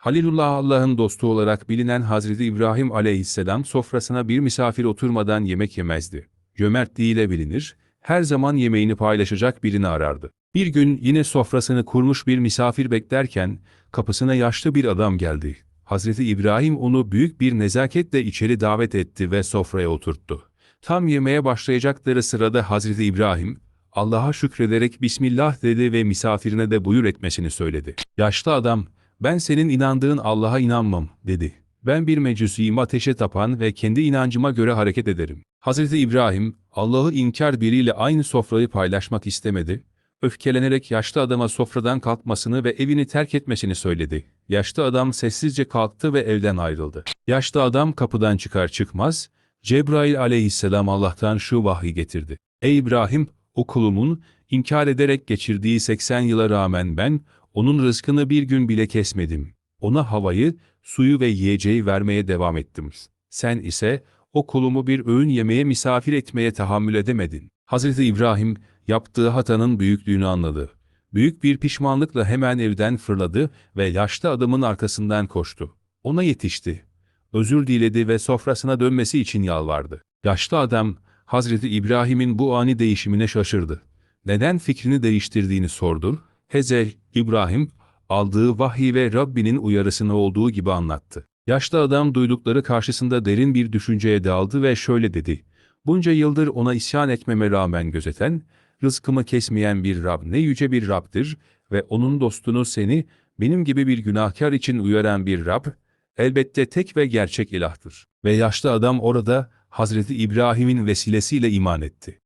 Halilullah Allah'ın dostu olarak bilinen Hazreti İbrahim aleyhisselam sofrasına bir misafir oturmadan yemek yemezdi. Cömertliğiyle bilinir, her zaman yemeğini paylaşacak birini arardı. Bir gün yine sofrasını kurmuş bir misafir beklerken kapısına yaşlı bir adam geldi. Hazreti İbrahim onu büyük bir nezaketle içeri davet etti ve sofraya oturttu. Tam yemeğe başlayacakları sırada Hazreti İbrahim, Allah'a şükrederek Bismillah dedi ve misafirine de buyur etmesini söyledi. Yaşlı adam, ben senin inandığın Allah'a inanmam, dedi. Ben bir mecusiyim ateşe tapan ve kendi inancıma göre hareket ederim. Hazreti İbrahim, Allah'ı inkar biriyle aynı sofrayı paylaşmak istemedi. Öfkelenerek yaşlı adama sofradan kalkmasını ve evini terk etmesini söyledi. Yaşlı adam sessizce kalktı ve evden ayrıldı. Yaşlı adam kapıdan çıkar çıkmaz, Cebrail aleyhisselam Allah'tan şu vahyi getirdi. Ey İbrahim, o kulumun inkar ederek geçirdiği 80 yıla rağmen ben, onun rızkını bir gün bile kesmedim. Ona havayı, suyu ve yiyeceği vermeye devam ettim. Sen ise, o kulumu bir öğün yemeğe misafir etmeye tahammül edemedin. Hazreti İbrahim, yaptığı hatanın büyüklüğünü anladı. Büyük bir pişmanlıkla hemen evden fırladı ve yaşlı adamın arkasından koştu. Ona yetişti. Özür diledi ve sofrasına dönmesi için yalvardı. Yaşlı adam, Hazreti İbrahim'in bu ani değişimine şaşırdı. Neden fikrini değiştirdiğini sordu. Hezel, İbrahim, aldığı vahiy ve Rabbinin uyarısını olduğu gibi anlattı. Yaşlı adam duydukları karşısında derin bir düşünceye daldı ve şöyle dedi. Bunca yıldır ona isyan etmeme rağmen gözeten, rızkımı kesmeyen bir Rab ne yüce bir Rab'dir ve onun dostunu seni, benim gibi bir günahkar için uyaran bir Rab, elbette tek ve gerçek ilahtır. Ve yaşlı adam orada, Hazreti İbrahim'in vesilesiyle iman etti.